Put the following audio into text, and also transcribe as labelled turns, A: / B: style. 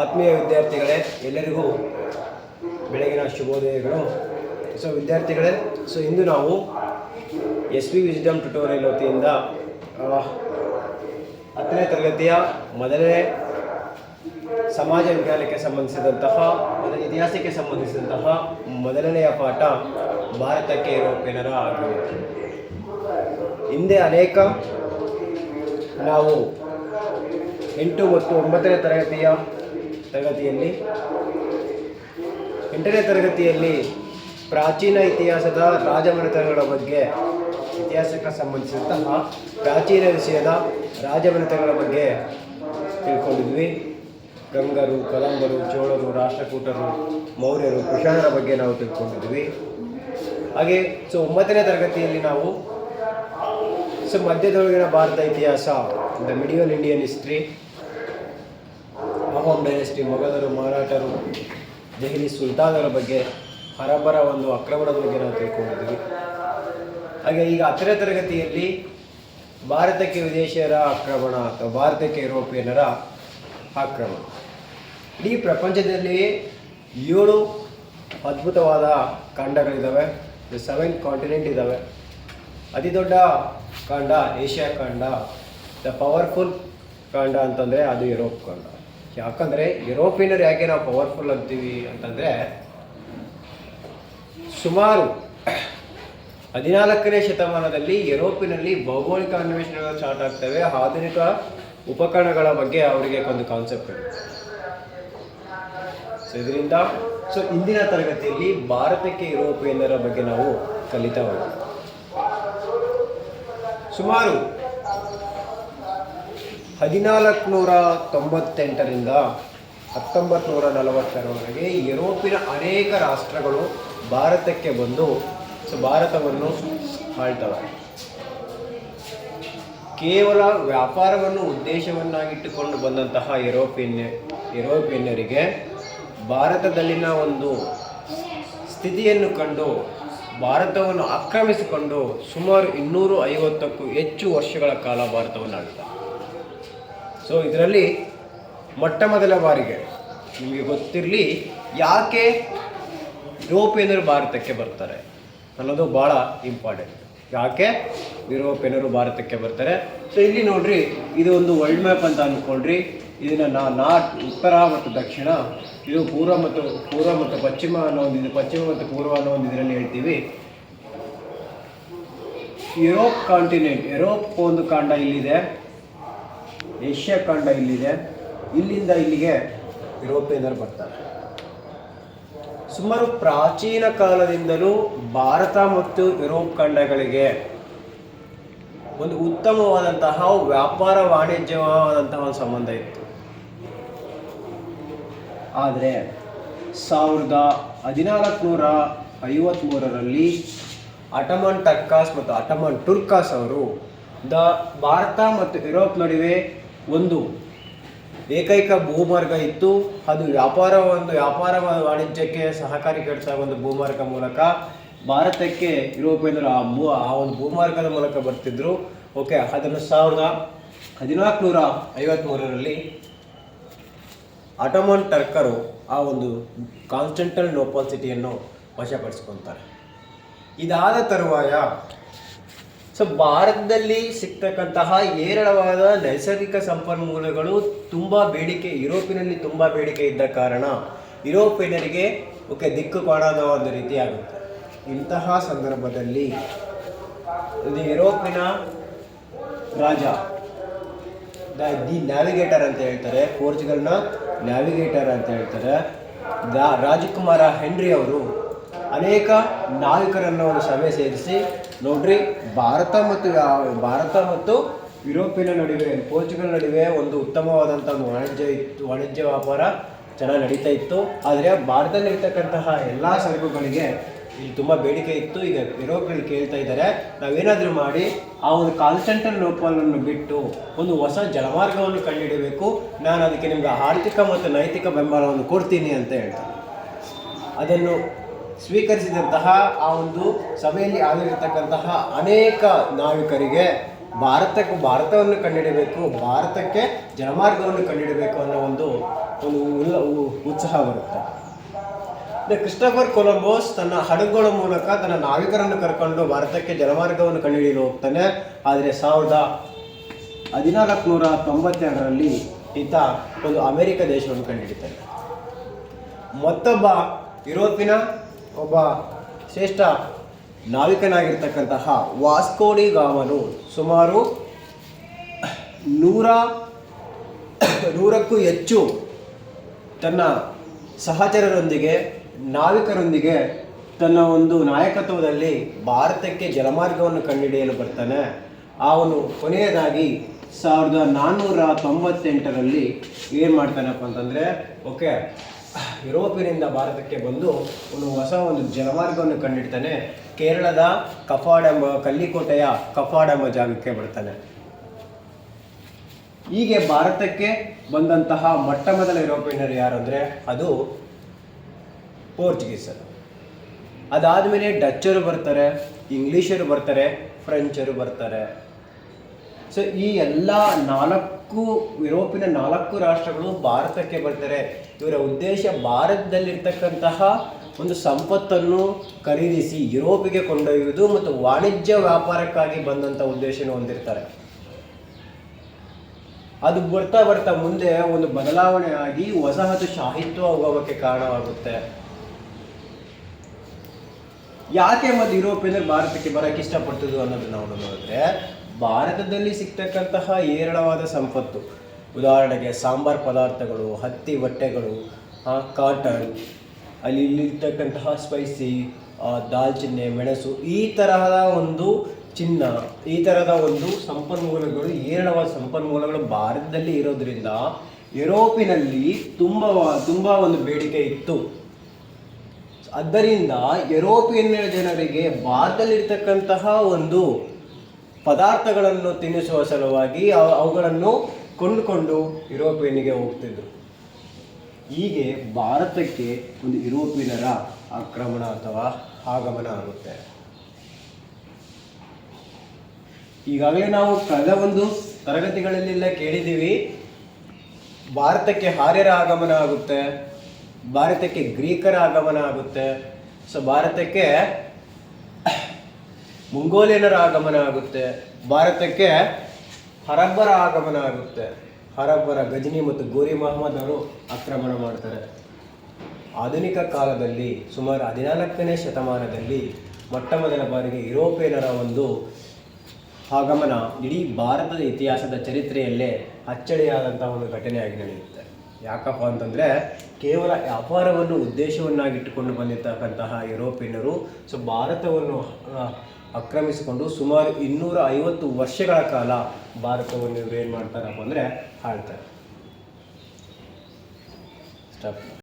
A: ಆತ್ಮೀಯ ವಿದ್ಯಾರ್ಥಿಗಳೇ, ಎಲ್ಲರಿಗೂ ಬೆಳಗಿನ ಶುಭೋದಯಗಳು. ಸೊ ವಿದ್ಯಾರ್ಥಿಗಳೇ ಸೊ ಇಂದು ನಾವು ಎಸ್ ಪಿ ವಿಸಿಡಮ್ ಟ್ಯುಟೋರಿಯಲ್ ವತಿಯಿಂದ ಹತ್ತನೇ ತರಗತಿಯ ಮೊದಲನೇ ಸಮಾಜ ವಿಜ್ಞಾನಕ್ಕೆ ಸಂಬಂಧಿಸಿದಂತಹ ಅದರ ಇತಿಹಾಸಕ್ಕೆ ಸಂಬಂಧಿಸಿದಂತಹ ಮೊದಲನೆಯ ಪಾಠ ಭಾರತಕ್ಕೆ ಯುರೋಪಿಯನರ ಆಗಮನ ಹಿಂದೆ ಅನೇಕ ನಾವು ಎಂಟು ಮತ್ತು ಒಂಬತ್ತನೇ ತರಗತಿಯ ತರಗತಿಯಲ್ಲಿ, ಎಂಟನೇ ತರಗತಿಯಲ್ಲಿ ಪ್ರಾಚೀನ ಇತಿಹಾಸದ ರಾಜಮನೆತನಗಳ ಬಗ್ಗೆ, ಇತಿಹಾಸಕ್ಕೆ ಸಂಬಂಧಿಸಿದಂತಹ ಪ್ರಾಚೀನ ವಿಷಯದ ರಾಜಮನೆತನಗಳ ಬಗ್ಗೆ ತಿಳ್ಕೊಂಡಿದ್ವಿ. ಗಂಗರು, ಕದಂಬರು, ಚೋಳರು, ರಾಷ್ಟ್ರಕೂಟರು, ಮೌರ್ಯರು ಕುಶಾಣರ ಬಗ್ಗೆ ನಾವು ತಿಳ್ಕೊಂಡಿದ್ವಿ. ಹಾಗೆ, ಸೊ ಒಂಬತ್ತನೇ ತರಗತಿಯಲ್ಲಿ ನಾವು, ಸೊ ಮಧ್ಯದೊಳಗಿನ ಭಾರತ ಇತಿಹಾಸ, the medieval Indian history Ahom dynasty ಮೊಘಲರು ಮರಾಠರು ದೆಹಲಿ ಸುಲ್ತಾನರ ಬಗ್ಗೆ ಹರಬರ ಒಂದು ಆಕ್ರಮಣದ ಬಗ್ಗೆ ನಾವು ತಿಳ್ಕೊಂಡಿದ್ವಿ ಹಾಗೆ ಈಗ ಹತ್ತನೇ ತರಗತಿಯಲ್ಲಿ ಭಾರತಕ್ಕೆ ವಿದೇಶಿಯರ ಆಕ್ರಮಣ ಅಥವಾ ಭಾರತಕ್ಕೆ ಯುರೋಪಿಯನ್ನರ ಆಕ್ರಮಣ. ಇಡೀ ಪ್ರಪಂಚದಲ್ಲಿ ಏಳು ಅದ್ಭುತವಾದ ಖಂಡಗಳಿದ್ದಾವೆ ಸೆವೆನ್ ಕಾಂಟಿನೆಂಟ್ ಇದ್ದಾವೆ ಅತಿ ದೊಡ್ಡ ಖಂಡ ಏಷ್ಯಾ ಖಂಡ ದ ಪವರ್ಫುಲ್ ಖಂಡ ಅಂತಂದರೆ ಅದು ಯುರೋಪ್ ಖಂಡ. ಯಾಕಂದರೆ ಯುರೋಪಿಯನ್ನರು ಯಾಕೆ ನಾವು ಪವರ್ಫುಲ್ ಅಂತೀವಿ ಅಂತಂದರೆ ಸುಮಾರು ಹದಿನಾಲ್ಕನೇ ಶತಮಾನದಲ್ಲಿ ಯುರೋಪಿನಲ್ಲಿ ಭೌಗೋಳಿಕ ಅನ್ವೇಷಣೆಗಳು ಸ್ಟಾರ್ಟ್ ಆಗ್ತವೆ, ಆಧುನಿಕ ಉಪಕರಣಗಳ ಬಗ್ಗೆ ಅವರಿಗೆ ಒಂದು ಕಾನ್ಸೆಪ್ಟ್ ಇದೆ ಸೊ ಇದರಿಂದ ಸೊ ಇಂದಿನ ತರಗತಿಯಲ್ಲಿ ಭಾರತಕ್ಕೆ ಯುರೋಪಿಯನ್ನರ ಬಗ್ಗೆ ನಾವು ಕಲಿತಾ ಹೋಗ್ತೀವಿ ಸುಮಾರು ಹದಿನಾಲ್ಕು ನೂರ ತೊಂಬತ್ತೆಂಟರಿಂದ ಹತ್ತೊಂಬತ್ತು ನೂರ ನಲವತ್ತರವರೆಗೆ ಯುರೋಪಿನ ಅನೇಕ ರಾಷ್ಟ್ರಗಳು ಭಾರತಕ್ಕೆ ಬಂದು ಸೊ ಭಾರತವನ್ನು ಆಳ್ತವೆ. ಕೇವಲ ವ್ಯಾಪಾರವನ್ನು ಉದ್ದೇಶವನ್ನಾಗಿಟ್ಟುಕೊಂಡು ಬಂದಂತಹ ಯುರೋಪಿಯನ್ ಯುರೋಪಿಯನ್ನರಿಗೆ ಭಾರತದಲ್ಲಿನ ಒಂದು ಸ್ಥಿತಿಯನ್ನು ಕಂಡು, ಭಾರತವನ್ನು ಆಕ್ರಮಿಸಿಕೊಂಡು ಸುಮಾರು ಇನ್ನೂರು ಐವತ್ತಕ್ಕೂ ಹೆಚ್ಚು ವರ್ಷಗಳ ಕಾಲ ಭಾರತವನ್ನು ಆಳ್ತಾರೆ ಸೊ ಇದರಲ್ಲಿ ಮೊಟ್ಟ ಮೊದಲ ಬಾರಿಗೆ ನಿಮಗೆ ಗೊತ್ತಿರಲಿ ಯಾಕೆ ಯುರೋಪಿಯನರು ಭಾರತಕ್ಕೆ ಬರ್ತಾರೆ ಅನ್ನೋದು ಭಾಳ ಇಂಪಾರ್ಟೆಂಟ್ ಯಾಕೆ ಯುರೋಪಿಯನರು ಭಾರತಕ್ಕೆ ಬರ್ತಾರೆ? ಸೊ ಇಲ್ಲಿ ನೋಡ್ರಿ, ಇದು ಒಂದು ವರ್ಲ್ಡ್ ಮ್ಯಾಪ್ ಅಂತ ಅಂದ್ಕೊಂಡ್ರಿ ಇದನ್ನು ನಾ ನಾರ್ತ್ ಉತ್ತರ ಮತ್ತು ದಕ್ಷಿಣ, ಇದು ಪೂರ್ವ ಮತ್ತು ಪೂರ್ವ ಮತ್ತು ಪಶ್ಚಿಮ ಅನ್ನೋ ಒಂದು ಇದು, ಪಶ್ಚಿಮ ಮತ್ತು ಪೂರ್ವ ಅನ್ನೋ ಒಂದು ಇದರಲ್ಲಿ ಹೇಳ್ತೀವಿ. ಯುರೋಪ್ ಕಾಂಟಿನೆಂಟ್ ಯುರೋಪ್ ಒಂದು ಕಾಂಡ ಇಲ್ಲಿದೆ. ಏಷ್ಯಾ ಖಂಡ ಇಲ್ಲಿದೆ. ಇಲ್ಲಿಂದ ಇಲ್ಲಿಗೆ ಯುರೋಪಿಯನ್ನರು ಬರ್ತಾರೆ. ಸುಮಾರು ಪ್ರಾಚೀನ ಕಾಲದಿಂದಲೂ ಭಾರತ ಮತ್ತು ಯುರೋಪ್ ಖಂಡಗಳಿಗೆ ಒಂದು ಉತ್ತಮವಾದಂತಹ, ವ್ಯಾಪಾರ ವಾಣಿಜ್ಯವಾದಂತಹ ಒಂದು ಸಂಬಂಧ ಇತ್ತು. ಆದರೆ ಸಾವಿರದ ಹದಿನಾಲ್ಕುನೂರ ಐವತ್ತ್ಮೂರರಲ್ಲಿ ಅಟಮನ್ ಟರ್ಕಾಸ್ ಮತ್ತು ಅಟಮನ್ ಟುರ್ಕಾಸ್ ಅವರು ದ ಭಾರತ ಮತ್ತು ಯುರೋಪ್ ನಡುವೆ ಒಂದು ಏಕೈಕ ಭೂಮಾರ್ಗ ಇತ್ತು. ಅದು ವ್ಯಾಪಾರ, ಒಂದು ವ್ಯಾಪಾರ ವಾಣಿಜ್ಯಕ್ಕೆ ಸಹಕಾರಿ ಕೆಡಿಸ ಒಂದು ಭೂಮಾರ್ಗ ಮೂಲಕ ಭಾರತಕ್ಕೆ ಯುರೋಪಿಯನ್ನರು ಆ ಭೂ, ಆ ಒಂದು ಭೂಮಾರ್ಗದ ಮೂಲಕ ಬರ್ತಿದ್ರು. ಓಕೆ, ಅದನ್ನು ಸಾವಿರದ ಹದಿನಾಲ್ಕುನೂರ ಐವತ್ತ್ಮೂರರಲ್ಲಿ ಅಟಮನ್ ಟರ್ಕರು ಆ ಒಂದು ಕಾನ್ಸ್ಟೆಂಟಲ್ ನೋಪಲ್ ಸಿಟಿಯನ್ನು ವಶಪಡಿಸ್ಕೊತಾರೆ. ಇದಾದ ತರುವಾಯ ಸೊ ಭಾರತದಲ್ಲಿ ಸಿಗ್ತಕ್ಕಂತಹ ಹೇರಳವಾದ ನೈಸರ್ಗಿಕ ಸಂಪನ್ಮೂಲಗಳು ತುಂಬ ಬೇಡಿಕೆ, ಯುರೋಪಿನಲ್ಲಿ ತುಂಬ ಬೇಡಿಕೆ ಇದ್ದ ಕಾರಣ ಯುರೋಪಿಯನರಿಗೆ ಓಕೆ ದಿಕ್ಕು ಕಾಣದ ಒಂದು ರೀತಿ ಆಗುತ್ತೆ. ಇಂತಹ ಸಂದರ್ಭದಲ್ಲಿ ಇದು ಯುರೋಪಿನ ರಾಜ, ದ ದಿ ನ್ಯಾವಿಗೇಟರ್ ಅಂತ ಹೇಳ್ತಾರೆ, ಪೋರ್ಚುಗಲ್ನ ನ್ಯಾವಿಗೇಟರ್ ಅಂತ ಹೇಳ್ತಾರೆ. ರಾಜಕುಮಾರ ಹೆನ್ರಿ ಅವರು ಅನೇಕ ನಾವಿಕರನ್ನು ಒಂದು ಸಭೆ ಸೇರಿಸಿ ನೋಡ್ರಿ, ಭಾರತ ಮತ್ತು ಭಾರತ ಮತ್ತು ಯುರೋಪಿನ ನಡುವೆ, ಪೋರ್ಚುಗಲ್ ನಡುವೆ ಒಂದು ಉತ್ತಮವಾದಂಥ ವಾಣಿಜ್ಯ ಇತ್ತು, ವಾಣಿಜ್ಯ ವ್ಯಾಪಾರ ಚೆನ್ನಾಗಿ ನಡೀತಾ ಇತ್ತು. ಆದರೆ ಭಾರತದಲ್ಲಿರ್ತಕ್ಕಂತಹ ಎಲ್ಲ ಸರಕುಗಳಿಗೆ ಇಲ್ಲಿ ತುಂಬ ಬೇಡಿಕೆ ಇತ್ತು. ಈಗ ಯುರೋಪಿನಲ್ಲಿ ಕೇಳ್ತಾ ಇದ್ದಾರೆ, ನಾವೇನಾದರೂ ಮಾಡಿ ಆ ಒಂದು ಕಾನ್ಸ್ಟಂಟಲ್ ಲೋಪವನ್ನು ಬಿಟ್ಟು ಒಂದು ಹೊಸ ಜಲಮಾರ್ಗವನ್ನು ಕಂಡುಹಿಡಬೇಕು. ನಾನು ಅದಕ್ಕೆ ನಿಮ್ಗೆ ಆರ್ಥಿಕ ಮತ್ತು ನೈತಿಕ ಬೆಂಬಲವನ್ನು ಕೊಡ್ತೀನಿ ಅಂತ ಹೇಳ್ತಾರೆ ಅದನ್ನು ಸ್ವೀಕರಿಸಿದಂತಹ ಆ ಒಂದು ಸಭೆಯಲ್ಲಿ ಆಗಿರತಕ್ಕಂತಹ ಅನೇಕ ನಾವಿಕರಿಗೆ ಭಾರತಕ್ಕೆ ಭಾರತವನ್ನು ಕಂಡುಹಿಡಬೇಕು ಭಾರತಕ್ಕೆ ಜಲಮಾರ್ಗವನ್ನು ಕಂಡುಹಿಡಬೇಕು ಅನ್ನೋ ಒಂದು ಒಂದು ಉತ್ಸಾಹ ಬರುತ್ತೆ. ಕ್ರಿಸ್ಟೋಫರ್ ಕೊಲಂಬೋಸ್ ತನ್ನ ಹಡಗುಗಳ ಮೂಲಕ ತನ್ನ ನಾವಿಕರನ್ನು ಕರ್ಕೊಂಡು ಭಾರತಕ್ಕೆ ಜಲಮಾರ್ಗವನ್ನು ಕಂಡುಹಿಡಿಯಲು ಹೋಗ್ತಾನೆ. ಆದರೆ ಸಾವಿರದ ಹದಿನಾಲ್ಕು ನೂರ ತೊಂಬತ್ತೆರಡರಲ್ಲಿ ಈತ ಒಂದು ಅಮೆರಿಕ ದೇಶವನ್ನು ಕಂಡುಹಿಡಿತಾನೆ. ಮತ್ತೊಬ್ಬ ಯುರೋಪಿನ ಒಬ್ಬ ಶ್ರೇಷ್ಠ ನಾವಿಕನಾಗಿರ್ತಕ್ಕಂತಹ ವಾಸ್ಕೋಡಿ ಗಾಮನು ಸುಮಾರು ನೂರ, ನೂರಕ್ಕೂ ಹೆಚ್ಚು ತನ್ನ ಸಹಚರರೊಂದಿಗೆ, ನಾವಿಕರೊಂದಿಗೆ ತನ್ನ ಒಂದು ನಾಯಕತ್ವದಲ್ಲಿ ಭಾರತಕ್ಕೆ ಜಲಮಾರ್ಗವನ್ನು ಕಂಡುಹಿಡಿಯಲು ಬರ್ತಾನೆ. ಅವನು ಕೊನೆಯದಾಗಿ ಸಾವಿರದ ನಾನ್ನೂರ ತೊಂಬತ್ತೆಂಟರಲ್ಲಿ ಏನು ಮಾಡ್ತಾನಪ್ಪ ಅಂತಂದರೆ, ಓಕೆ ಯುರೋಪಿನಿಂದ ಭಾರತಕ್ಕೆ ಬಂದು ಒಂದು ಹೊಸ ಒಂದು ಜಲಮಾರ್ಗವನ್ನು ಕಂಡಿಡ್ತಾನೆ. ಕೇರಳದ ಕಫಾಡ ಕಲ್ಲಿಕೋಟೆಯ ಕಫಾಡ್ ಎಂಬ ಜಾಗಕ್ಕೆ ಬರ್ತಾನೆ. ಹೀಗೆ ಭಾರತಕ್ಕೆ ಬಂದಂತಹ ಮೊಟ್ಟ ಮೊದಲ ಯುರೋಪಿಯನ್ನರು ಯಾರು ಅಂದರೆ ಅದು ಪೋರ್ಚುಗೀಸರು ಅದಾದಮೇಲೆ ಡಚ್ಚರು ಬರ್ತಾರೆ, ಇಂಗ್ಲೀಷರು ಬರ್ತಾರೆ, ಫ್ರೆಂಚರು ಬರ್ತಾರೆ. ಸೊ ಈ ಎಲ್ಲ ನಾಲ್ಕು, ಯುರೋಪಿನ ನಾಲ್ಕು ರಾಷ್ಟ್ರಗಳು ಭಾರತಕ್ಕೆ ಬರ್ತಾರೆ. ಇವರ ಉದ್ದೇಶ ಭಾರತದಲ್ಲಿರ್ತಕ್ಕಂತಹ ಒಂದು ಸಂಪತ್ತನ್ನು ಖರೀದಿಸಿ ಯುರೋಪಿಗೆ ಕೊಂಡೊಯ್ಯುವುದು ಮತ್ತು ವಾಣಿಜ್ಯ ವ್ಯಾಪಾರಕ್ಕಾಗಿ ಬಂದಂಥ ಉದ್ದೇಶನ ಹೊಂದಿರ್ತಾರೆ. ಅದು ಬರ್ತಾ ಬರ್ತಾ ಮುಂದೆ ಒಂದು ಬದಲಾವಣೆ ಆಗಿ ವಸಾಹತು ಸಾಹಿತ್ಯ ಹೋಗೋಕ್ಕೆ ಕಾರಣವಾಗುತ್ತೆ. ಯಾಕೆ ಮತ್ತು ಯುರೋಪಿಯನ್ ಭಾರತಕ್ಕೆ ಬರೋಕ್ಕೆ ಇಷ್ಟಪಡ್ತಿದ್ರು ಅನ್ನೋದು ನಾವು ನೋಡಿದ್ರೆ ಭಾರತದಲ್ಲಿ ಸಿಗ್ತಕ್ಕಂತಹ ಏರಳವಾದ ಸಂಪತ್ತು. ಉದಾಹರಣೆಗೆ ಸಾಂಬಾರ್ ಪದಾರ್ಥಗಳು, ಹತ್ತಿ ಬಟ್ಟೆಗಳು ಕಾಟನ್ ಅಲ್ಲಿ ಇಲ್ಲಿರ್ತಕ್ಕಂತಹ ಸ್ಪೈಸಿ ದಾಲ್ಚಿನ್ನೆ, ಮೆಣಸು ಈ ತರಹದ ಒಂದು ಚಿನ್ನ, ಈ ಥರದ ಒಂದು ಸಂಪನ್ಮೂಲಗಳು ಏರಳವಾದ ಸಂಪನ್ಮೂಲಗಳು ಭಾರತದಲ್ಲಿ ಇರೋದ್ರಿಂದ ಯುರೋಪಿನಲ್ಲಿ ತುಂಬ ತುಂಬ ಒಂದು ಬೇಡಿಕೆ ಇತ್ತು. ಆದ್ದರಿಂದ ಯುರೋಪಿಯನ್ ಜನರಿಗೆ ಭಾರತದಲ್ಲಿರ್ತಕ್ಕಂತಹ ಒಂದು ಪದಾರ್ಥಗಳನ್ನು ತಿನ್ನಿಸುವ ಸಲುವಾಗಿ ಅವ- ಅವುಗಳನ್ನು ಕೊಂಡುಕೊಂಡು ಯುರೋಪಿಯನ್ನಿಗೆ ಹೋಗ್ತಿದ್ರು. ಹೀಗೆ ಭಾರತಕ್ಕೆ ಒಂದು ಯುರೋಪಿಯನರ ಆಕ್ರಮಣ ಅಥವಾ ಆಗಮನ ಆಗುತ್ತೆ. ಈಗಾಗಲೇ ನಾವು ಕಳೆದ ಒಂದು ತರಗತಿಗಳಲ್ಲೆಲ್ಲ ಕೇಳಿದ್ದೀವಿ, ಭಾರತಕ್ಕೆ ಹಾರ್ಯರ ಆಗಮನ ಆಗುತ್ತೆ, ಭಾರತಕ್ಕೆ ಗ್ರೀಕರ ಆಗಮನ ಆಗುತ್ತೆ. ಸೊ ಭಾರತಕ್ಕೆ ಮಂಗೋಲಿಯನರ ಆಗಮನ ಆಗುತ್ತೆ. ಭಾರತಕ್ಕೆ ಹರಬ್ಬರ ಆಗಮನ ಆಗುತ್ತೆ. ಹರಬ್ಬರ, ಗಜನಿ ಮತ್ತು ಗೋರಿ ಮಹಮ್ಮದ್ ಅವರು ಆಕ್ರಮಣ ಮಾಡ್ತಾರೆ. ಆಧುನಿಕ ಕಾಲದಲ್ಲಿ ಸುಮಾರು ಹದಿನಾಲ್ಕನೇ ಶತಮಾನದಲ್ಲಿ ಮೊಟ್ಟ ಮೊದಲ ಬಾರಿಗೆ ಯುರೋಪಿಯನರ ಒಂದು ಆಗಮನ ಇಡೀ ಭಾರತದ ಇತಿಹಾಸದ ಚರಿತ್ರೆಯಲ್ಲೇ ಅಚ್ಚಳಿಯಾದಂಥ ಒಂದು ಘಟನೆಯಾಗಿ ನಡೆಯುತ್ತೆ. ಯಾಕಪ್ಪ ಅಂತಂದರೆ ಕೇವಲ ವ್ಯಾಪಾರವನ್ನು ಉದ್ದೇಶವನ್ನಾಗಿಟ್ಟುಕೊಂಡು ಬಂದಿರತಕ್ಕಂತಹ ಯುರೋಪಿಯನ್ನರು ಸೊ ಭಾರತವನ್ನು ಆಕ್ರಮಿಸಿಕೊಂಡು ಸುಮಾರು ಇನ್ನೂರ ಐವತ್ತು ವರ್ಷಗಳ ಕಾಲ ಭಾರತವನ್ನು ಇವರು ಏನು ಮಾಡ್ತಾರಪ್ಪ ಅಂದರೆ ಆಳ್ತಾರೆ. ಸ್ಟಾಪ್